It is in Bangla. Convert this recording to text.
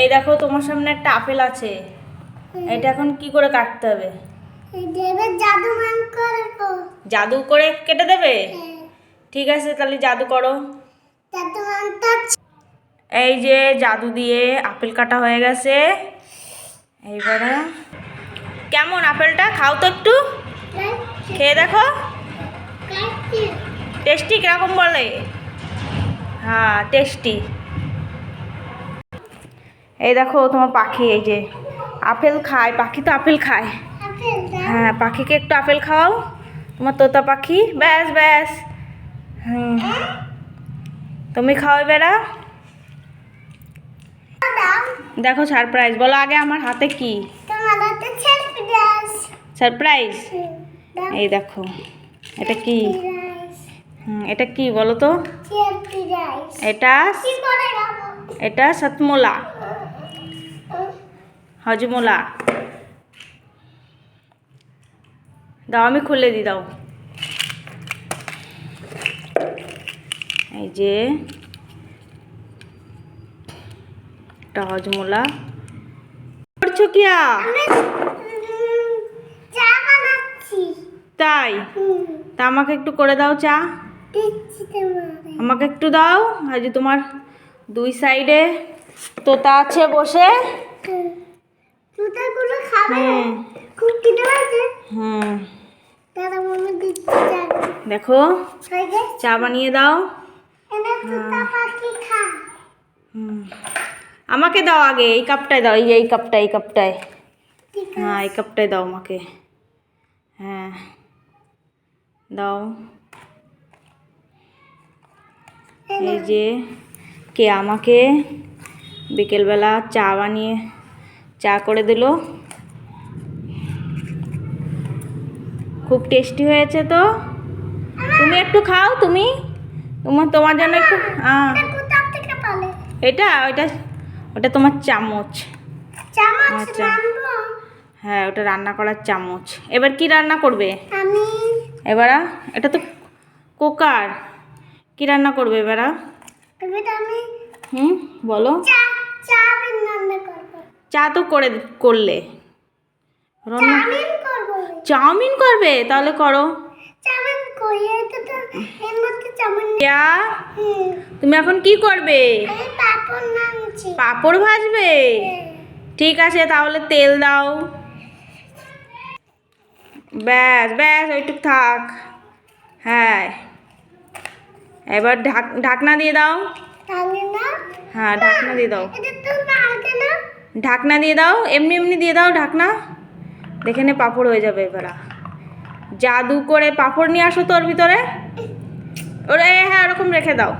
এই দেখো তোমার সামনে একটা আপেল আছে। এটা এখন কি করে কাটতে হবে? জাদু জাদু করে কেটে দেবে? ঠিক আছে তাহলে জাদু করো। এই যে জাদু দিয়ে আপেল কাটা হয়ে গেছে। এইবারে। কেমন আপেলটা? খাও তো একটু। খেয়ে দেখো। টেস্টি কীরকম বলে? হ্যাঁ টেস্টি। এই দেখো তোমার পাখি এই যে আপেল খায় পাখি তো আপেল খায়। হ্যাঁ পাখিকে একটু আপেল খাওয়াও। তোমার তোতা পাখি ব্যাস ব্যাস। হুম। তুমি খাওয়াই বেড়া। দেখো সারপ্রাইজ বলো আগে আমার হাতে কি? সারপ্রাইজ এই দেখো এটা কি? এটা কি বলো তো? এটা এটা সতমোলা। হজমোলা। দাও আমি খুলে দিই দাও। এই যে এটা হজমোলা। করছ কিয়া তাই? তা আমাকে একটু করে দাও চা। আমাকে একটু দাও। যে তোমার দুই সাইডে তোতা আছে বসে। জুতাগুলো খাবে? খুব খিদে আছে? হুম দাদা মনে দিচ্ছি দেখো চা বানিয়ে দাও। হুম। আমাকে দাও আগে এই কাপটায় দাও এই এই কাপটা এই কাপটায়। হ্যাঁ এই কাপটায় দাও আমাকে। হ্যাঁ। দাও। এই যে কে আমাকে বিকেলবেলা চা বানিয়ে চা করে দিল। খুব টেস্টি হয়েছে তো? তুমি একটু খাও তুমি? তোমার তোমার জন্য একটু এটা ওইটা ওটা তোমার চামচ। আচ্ছা। হ্যাঁ ওটা রান্না করার চামচ। এবার কি রান্না করবে? এবার এটা তো কুকার। কি রান্না করবে এবার হুম বলো। চা চা তো করে করলে। চাউমিন করবে। তাহলে করো। তুমি এখন কি করবে? পাপড় ভাজবে? ঠিক আছে তাহলে তেল দাও। ব্যাস ব্যাস ওইটুক থাক। হ্যাঁ। এবার ঢাক ঢাকনা দিয়ে দাও। হ্যাঁ ঢাকনা দিয়ে দাও। ঢাকনা দিয়ে দাও, এমনি এমনি দিয়ে দাও ঢাকনা। দেখে নে পাঁপড় হয়ে যাবে এবার। জাদু করে পাঁপড় নিয়ে আসো তোর ভিতরে। ওরে হ্যাঁ ওরকম রেখে দাও।